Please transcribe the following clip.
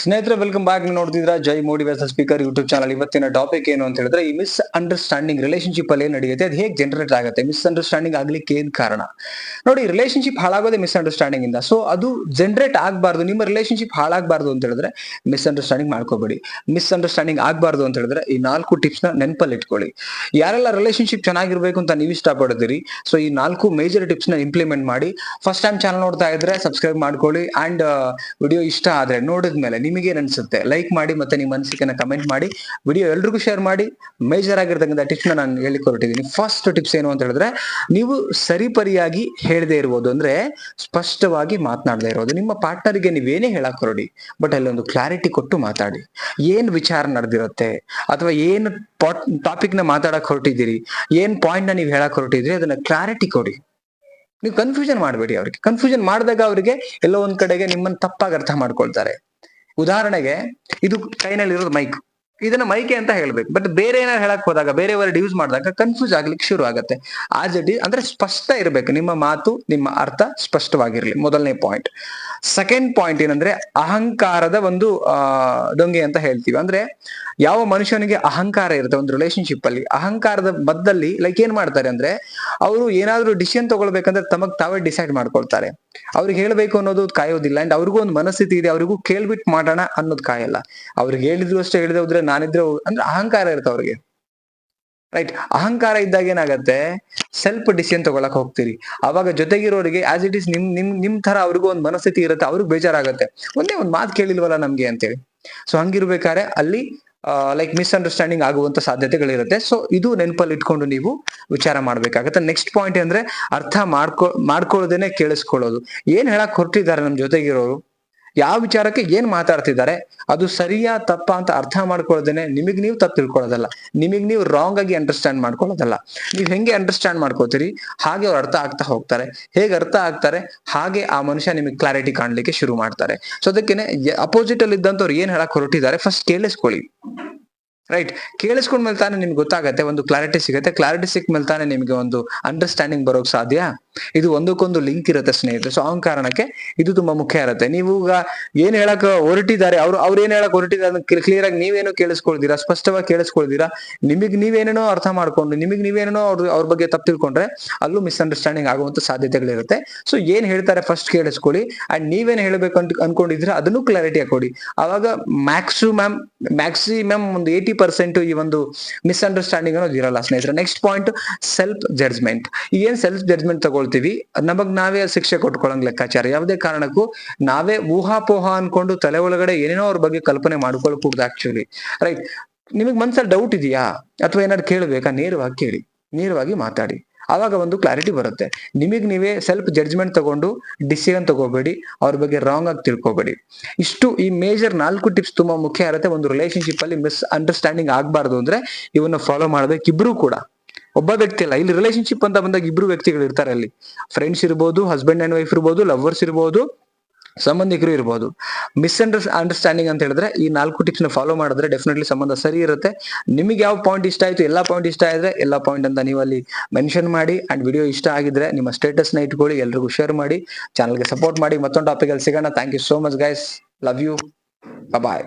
ಸ್ನೇಹಿತರೆ welcome back ನೋಡ್ತಿದ್ರ Jai motivation speaker YouTube channel ಇವತ್ತಿನ topic ಏನು ಅಂತ ಹೇಳಿದ್ರೆ, ಈ ಮಿಸ್ ಅಂಡರ್ಸ್ಟ್ಯಾಂಡಿಂಗ್ ರಿಲೇಶನ್ಶಿಪ್ ಅಲ್ಲಿ ಏನ್ ನಡೆಯುತ್ತೆ. ಅದು ಹೇಗೆ ಜನರೇಟ್ ಆಗುತ್ತೆ? ಮಿಸ್ ಅಂಡರ್ಸ್ಟ್ಯಾಂಡಿಂಗ್ ಆಗ್ಲಿಕ್ಕೆ ಏನ್ ಕಾರಣ? ನೋಡಿ ರಿಲೇಶನ್ಶಿಪ್ ಹಾಳಾಗೋದೇ ಮಿಸ್ ಅಂಡರ್ಸ್ಟ್ಯಾಂಡಿಂಗ್ ಇಂದ. ಸೊ ಅದು ಜನರೇಟ್ ಆಗಬಾರ್ದು. ನಿಮ್ಮ ರಿಲೇಶನ್ಶಿಪ್ ಹಾಳಾಗಬಾರ್ದು ಅಂತ ಹೇಳಿದ್ರೆ ಮಿಸ್ ಅಂಡರ್ಸ್ಟ್ಯಾಂಡಿಂಗ್ ಮಾಡ್ಕೋಬೇಡಿ. ಮಿಸ್ ಅಂಡರ್ಸ್ಟ್ಯಾಂಡಿಂಗ್ ಆಗಬಾರ್ದು ಅಂತ ಹೇಳಿದ್ರೆ, ಈ ನಾಲ್ಕು ಟಿಪ್ಸ್ನ ನೆನಪಲ್ಲಿ ಇಟ್ಕೊಳ್ಳಿ. ಯಾರೆಲ್ಲ ರಿಲೇಶನ್ಶಿಪ್ ಚೆನ್ನಾಗಿರ್ಬೇಕು ಅಂತ ನೀವು ಇಷ್ಟಪಡ್ತೀರಿ ಸೊ ಈ ನಾಲ್ಕು ಮೇಜರ್ ಟಿಪ್ಸ್ನ ಇಂಪ್ಲಿಮೆಂಟ್ ಮಾಡಿ. ಫಸ್ಟ್ ಟೈಮ್ ಚಾನಲ್ ನೋಡ್ತಾ ಇದ್ರೆ ಸಬ್ಸ್ಕ್ರೈಬ್ ಮಾಡ್ಕೊಳ್ಳಿ. ಅಂಡ್ ವಿಡಿಯೋ ಇಷ್ಟ ಆದ್ರೆ ನೋಡಿದ್ಮೇಲೆ ನಿಮಗೆ ಏನ್ ಅನ್ಸುತ್ತೆ ಲೈಕ್ ಮಾಡಿ ಮತ್ತೆ ನಿಮ್ಮ ಅನಿಸಿಕೆನ ಕಮೆಂಟ್ ಮಾಡಿ. ವಿಡಿಯೋ ಎಲ್ರಿಗೂ ಶೇರ್ ಮಾಡಿ. ಮೇಜರ್ ಆಗಿರ್ತಕ್ಕಂಥ ಟಿಪ್ಸ್ನ ನಾನು ಹೇಳಿಕ್ ಫಸ್ಟ್ ಟಿಪ್ಸ್ ಏನು ಅಂತ ಹೇಳಿದ್ರೆ, ನೀವು ಸರಿಪರಿಯಾಗಿ ಹೇಳದೇ ಇರ್ಬೋದು. ಅಂದ್ರೆ ಸ್ಪಷ್ಟವಾಗಿ ಮಾತನಾಡದೇ ಇರೋದು ನಿಮ್ಮ ಪಾರ್ಟ್ನರ್ಗೆ ನೀವೇನೇ ಹೇಳಕ್ ಹೊರಡಿ ಬಟ್ ಅಲ್ಲಿ ಒಂದು ಕ್ಲಾರಿಟಿ ಕೊಟ್ಟು ಮಾತಾಡಿ. ಏನ್ ವಿಚಾರ ನಡೆದಿರುತ್ತೆ? ಅಥವಾ ಏನ್ ಟಾಪಿಕ್ನ ಮಾತಾಡಕ್ ಹೊರಟಿದ್ದೀರಿ? ಏನ್ ಪಾಯಿಂಟ್ನ ನೀವು ಹೇಳಕ್ ಹೊರಟಿದ್ರಿ ಅದನ್ನ ಕ್ಲಾರಿಟಿ ಕೊಡಿ. ನೀವು ಕನ್ಫ್ಯೂಷನ್ ಮಾಡಬೇಡಿ ಅವ್ರಿಗೆ. ಕನ್ಫ್ಯೂಷನ್ ಮಾಡಿದಾಗ ಅವರಿಗೆ ಎಲ್ಲೋ ಒಂದ್ ಕಡೆಗೆ ನಿಮ್ಮನ್ನ ತಪ್ಪಾಗಿ ಅರ್ಥ ಮಾಡ್ಕೊಳ್ತಾರೆ. ಉದಾಹರಣೆಗೆ ಇದು ಕೈನಲ್ಲಿ ಇರೋದು ಮೈಕ್ ಇದನ್ನ ಮೈಕೆ ಅಂತ ಹೇಳ್ಬೇಕು. ಬಟ್ ಬೇರೆ ಏನಾರು ಹೇಳಕ್ ಹೋದಾಗ ಬೇರೆ ವರ್ಡ್ ಯೂಸ್ ಮಾಡಿದಾಗ ಕನ್ಫ್ಯೂಸ್ ಆಗ್ಲಿಕ್ಕೆ ಶುರು ಆಗುತ್ತೆ. ಆ ಇಟ್ ಅಂದ್ರೆ ಸ್ಪಷ್ಟ ಇರಬೇಕು. ನಿಮ್ಮ ಮಾತು, ನಿಮ್ಮ ಅರ್ಥ ಸ್ಪಷ್ಟವಾಗಿರ್ಲಿ. ಮೊದಲನೇ ಪಾಯಿಂಟ್ ಸೆಕೆಂಡ್ ಪಾಯಿಂಟ್ ಏನಂದ್ರೆ ಅಹಂಕಾರದ ಒಂದು ದೊಂಗೆ ಅಂತ ಹೇಳ್ತೀವಿ. ಅಂದ್ರೆ ಯಾವ ಮನುಷ್ಯನಿಗೆ ಅಹಂಕಾರ ಇರುತ್ತೆ ಒಂದು ರಿಲೇಶನ್ಶಿಪ್ ಅಲ್ಲಿ, ಅಹಂಕಾರದ ಮದ್ದಲ್ಲಿ ಲೈಕ್ ಏನ್ ಮಾಡ್ತಾರೆ ಅಂದ್ರೆ ಅವರು ಏನಾದ್ರೂ ಡಿಸಿಷನ್ ತಗೊಳ್ಬೇಕಂದ್ರೆ ತಮಗ್ ತಾವೇ ಡಿಸೈಡ್ ಮಾಡ್ಕೊಳ್ತಾರೆ. ಅವ್ರಿಗೆ ಹೇಳ್ಬೇಕು ಅನ್ನೋದು ಕಾಯೋದಿಲ್ಲ. ಅಂಡ್ ಅವ್ರಿಗೂ ಒಂದು ಮನಸ್ಥಿತಿ ಇದೆ. ಅವ್ರಿಗೂ ಕೇಳ್ಬಿಟ್ಟು ಮಾಡೋಣ ಅನ್ನೋದು ಕಾಯಲ್ಲ. ಅವ್ರಿಗೆ ಹೇಳಿದ್ರು ಅಷ್ಟೇ ಹೇಳಿದ್ರೆ ನಾನಿದ್ರೆ ಅಂದ್ರೆ ಅಹಂಕಾರ ಇರುತ್ತೆ ಅವ್ರಿಗೆ. ರೈಟ್ ಅಹಂಕಾರ ಇದ್ದಾಗ ಏನಾಗತ್ತೆ? ಸೆಲ್ಫ್ ಡಿಸಿಷನ್ ತಗೊಳಕ್ ಹೋಗ್ತೀರಿ. ಅವಾಗ ಜೊತೆಗಿರೋರಿಗೆ ಆಸ್ ಇಟ್ ಇಸ್ ನಿಮ್ ನಿಮ್ ನಿಮ್ ತರ ಅವ್ರಿಗೂ ಒಂದು ಮನಸ್ಥಿತಿ ಇರುತ್ತೆ, ಅವ್ರಿಗೆ ಬೇಜಾರಾಗತ್ತೆ. ಒಂದೇ ಒಂದ್ ಮಾತು ಕೇಳಿಲ್ವಲ್ಲ ನಮ್ಗೆ ಅಂತೇಳಿ. ಸೊ ಹಂಗಿರ್ಬೇಕಾದ್ರೆ ಅಲ್ಲಿ ಲೈಕ್ ಮಿಸ್ಅಂಡರ್ಸ್ಟ್ಯಾಂಡಿಂಗ್ ಆಗುವಂತ ಸಾಧ್ಯತೆಗಳಿರುತ್ತೆ. ಸೊ ಇದು ನೆನಪಲ್ಲಿ ಇಟ್ಕೊಂಡು ನೀವು ವಿಚಾರ ಮಾಡ್ಬೇಕಾಗತ್ತೆ. ನೆಕ್ಸ್ಟ್ ಪಾಯಿಂಟ್ ಅಂದ್ರೆ ಅರ್ಥ ಮಾಡ್ಕೊ ಮಾಡ್ಕೊಳ್ಳೋದೇನೆ ಕೇಳಿಸ್ಕೊಳ್ಳೋದು. ಏನ್ ಹೇಳಕ್ ಹೊರಟಿದ್ದಾರೆ ನಮ್ ಜೊತೆಗಿರೋರು? ಯಾವ ವಿಚಾರಕ್ಕೆ ಏನ್ ಮಾತಾಡ್ತಿದ್ದಾರೆ? ಅದು ಸರಿಯಾ ತಪ್ಪ ಅಂತ ಅರ್ಥ ಮಾಡ್ಕೊಳ್ಳೋದೇನೆ ನಿಮಗ್ ನೀವು ತಪ್ಪು ತಿಳ್ಕೊಳ್ಳೋದಲ್ಲ. ನಿಮಗ್ ನೀವು ರಾಂಗ್ ಆಗಿ ಅಂಡರ್ಸ್ಟ್ಯಾಂಡ್ ಮಾಡ್ಕೊಳ್ಳೋದಲ್ಲ. ನೀವ್ ಹೆಂಗೆ ಅಂಡರ್ಸ್ಟ್ಯಾಂಡ್ ಮಾಡ್ಕೋತೀರಿ? ಹಾಗೆ ಅವ್ರು ಅರ್ಥ ಆಗ್ತಾ ಹೋಗ್ತಾರೆ. ಹೇಗೆ ಅರ್ಥ ಆಗ್ತಾರೆ? ಹಾಗೆ ಆ ಮನುಷ್ಯ ನಿಮಗೆ ಕ್ಲಾರಿಟಿ ಕಾಣ್ಲಿಕ್ಕೆ ಶುರು ಮಾಡ್ತಾರೆ. ಸೊ ಅದಕ್ಕೆ ಅಪೋಸಿಟ್ ಅಲ್ಲಿ ಇದ್ದಂತವ್ರು ಏನ್ ಹೇಳಕ್ ಹೊರಟಿದ್ದಾರೆ? ಫಸ್ಟ್ ಕೇಳಿಸ್ಕೊಳ್ಳಿ. ರೈಟ್ ಕೇಳಿಸ್ಕೊಂಡ್ಮೇಲೆ ತಾನೇ ನಿಮ್ಗೆ ಗೊತ್ತಾಗತ್ತೆ, ಒಂದು ಕ್ಲಾರಿಟಿ ಸಿಗುತ್ತೆ. ಕ್ಲಾರಿಟಿ ಸಿಕ್ಕ ಮೇಲೆ ತಾನೇ ನಿಮಗೆ ಒಂದು ಅಂಡರ್ಸ್ಟ್ಯಾಂಡಿಂಗ್ ಬರೋಕ್ ಸಾಧ್ಯ? ಇದು ಒಂದಕ್ಕೊಂದು ಲಿಂಕ್ ಇರುತ್ತೆ ಸ್ನೇಹಿತರೆ. ಸೊ ಆ ಕಾರಣಕ್ಕೆ ಇದು ತುಂಬಾ ಮುಖ್ಯ ಇರುತ್ತೆ. ನೀವು ಈಗ ಏನ್ ಹೇಳಕ್ ಹೊರಟಿದ್ದಾರೆ, ಅವ್ರು ಅವ್ರು ಏನ್ ಹೇಳಕ್ ಹೊರಟಿದ್ದಾರೆ ಕ್ಲಿಯರ್ ಆಗಿ ನೀವೇನು ಕೇಳಿಸ್ಕೊಳ್ತೀರಾ ಸ್ಪಷ್ಟವಾಗಿ ಕೇಳಿಸ್ಕೊಳ್ತೀರಾ ನಿಮಗ್ ನೀವೇನೇನೋ ಅರ್ಥ ಮಾಡ್ಕೊಂಡು, ನಿಮಗ್ ನೀವೇನೋ ಅವ್ರ ಅವ್ರ ಬಗ್ಗೆ ತಪ್ಪು ತಿಳ್ಕೊಂಡ್ರೆ ಅಲ್ಲೂ ಮಿಸ್ಅಂಡರ್ಸ್ಟ್ಯಾಂಡಿಂಗ್ ಆಗುವಂತ ಸಾಧ್ಯತೆಗಳಿರುತ್ತೆ. ಸೊ ಏನ್ ಹೇಳ್ತಾರೆ ಫಸ್ಟ್ ಕೇಳಿಸ್ಕೊಳ್ಳಿ. ಅಂಡ್ ನೀವೇನ್ ಹೇಳ್ಬೇಕು ಅಂತ ಅನ್ಕೊಂಡಿದ್ರೆ ಅದನ್ನು ಕ್ಲಾರಿಟಿ ಹಾಕೊಡಿ. ಅವಾಗ ಮ್ಯಾಕ್ಸಿಮಮ್ ಮ್ಯಾಕ್ಸಿಮಮ್ ಒಂದು ಏಯ್ಟಿ ಪರ್ಸೆಂಟ್ ಈ ಒಂದು ಮಿಸ್ಅಂಡರ್ಸ್ಟ್ಯಾಂಡಿಂಗ್ ಅನ್ನೋದು ಇರಲ್ಲ, ಸ್ನೇಹಿತರೆ. ನೆಕ್ಸ್ಟ್ ಪಾಯಿಂಟ್ ಸೆಲ್ಫ್ ಜಡ್ಜ್ಮೆಂಟ್ ಏನ್ ಸೆಲ್ಫ್ ಜಡ್ಜ್ಮೆಂಟ್ ತಗೊಳ್ತೀವಿ? ನಮಗ್ ನಾವೇ ಶಿಕ್ಷೆ ಕೊಟ್ಕೊಳ್ಳಂಗ್ ಲೆಕ್ಕಾಚಾರ. ಯಾವುದೇ ಕಾರಣಕ್ಕೂ ನಾವೇ ಊಹಾಪೋಹ ಅನ್ಕೊಂಡು ತಲೆ ಒಳಗಡೆ ಏನೇನೋ ಅವ್ರ ಬಗ್ಗೆ ಕಲ್ಪನೆ ಮಾಡ್ಕೊಳ್ಕೂಡ್ದು ಆಕ್ಚುಲಿ ರೈಟ್ ನಿಮಗ್ ಮನ್ಸಲ್ಲಿ ಡೌಟ್ ಇದೆಯಾ? ಅಥವಾ ಏನಾದ್ರು ಕೇಳಬೇಕಾ? ನೇರವಾಗಿ ಕೇಳಿ. ನೇರವಾಗಿ ಮಾತಾಡಿ. ಆವಾಗ ಒಂದು ಕ್ಲಾರಿಟಿ ಬರುತ್ತೆ. ನಿಮಗೆ ನೀವೇ ಸೆಲ್ಫ್ ಜಡ್ಜ್ಮೆಂಟ್ ತಗೊಂಡು ಡಿಸಿಷನ್ ತಗೋಬೇಡಿ, ಅವ್ರ ಬಗ್ಗೆ ರಾಂಗ್ ಆಗಿ ತಿಳ್ಕೊಬೇಡಿ. ಇಷ್ಟು ಈ ಮೇಜರ್ ನಾಲ್ಕು ಟಿಪ್ಸ್ ತುಂಬಾ ಮುಖ್ಯ ಇರುತ್ತೆ. ಒಂದು ರಿಲೇಶನ್ಶಿಪ್ ಅಲ್ಲಿ ಮಿಸ್ ಅಂಡರ್ಸ್ಟ್ಯಾಂಡಿಂಗ್ ಆಗಬಾರ್ದು ಅಂದ್ರೆ ಇವನ್ನ ಫಾಲೋ ಮಾಡ್ಬೇಕು ಇಬ್ರು ಕೂಡ. ಒಬ್ಬ ವ್ಯಕ್ತಿ ಅಲ್ಲ, ಇಲ್ಲಿ ರಿಲೇಶನ್ಶಿಪ್ ಅಂತ ಬಂದಾಗ ಇಬ್ರು ವ್ಯಕ್ತಿಗಳು ಇರ್ತಾರೆ ಅಲ್ಲಿ. ಫ್ರೆಂಡ್ಸ್ ಇರ್ಬೋದು ಹಸ್ಬೆಂಡ್ ಅಂಡ್ ವೈಫ್ ಇರ್ಬೋದು ಲವರ್ಸ್ ಇರ್ಬೋದು. ಸಂಬಂಧಿಕರು ಇರಬಹುದು ಮಿಸ್ಅಂಡರ್ಸ್ ಅಂಡರ್ಸ್ಟ್ಯಾಂಡಿಂಗ್ ಅಂತ ಹೇಳಿದ್ರೆ ಈ ನಾಲ್ಕು ಟಿಪ್ಸ್ನ ಫಾಲೋ ಮಾಡಿದ್ರೆ ಡೆಫಿನೆಟ್ಲಿ ಸಂಬಂಧ ಸರಿ ಇರುತ್ತೆ. ನಿಮಗೆ ಯಾವ ಪಾಯಿಂಟ್ ಇಷ್ಟ ಆಯ್ತು, ಎಲ್ಲಾ ಪಾಯಿಂಟ್ ಇಷ್ಟ ಆದ್ರೆ ಎಲ್ಲಾ ಪಾಯಿಂಟ್ ಅಂತ ನೀವು ಅಲ್ಲಿ ಮೆನ್ಷನ್ ಮಾಡಿ ಅಂಡ್ ವಿಡಿಯೋ ಇಷ್ಟ ಆಗಿದ್ರೆ ನಿಮ್ಮ ಸ್ಟೇಟಸ್ನ ಇಟ್ಕೊಳ್ಳಿ, ಎಲ್ರಿಗೂ ಶೇರ್ ಮಾಡಿ ಚಾನಲ್ಗೆ ಸಪೋರ್ಟ್ ಮಾಡಿ. ಮತ್ತೊಂದು ಟಾಪಿಕ್ ಅಲ್ಲಿ ಸಿಗೋಣ. Thank you so much guys love you bye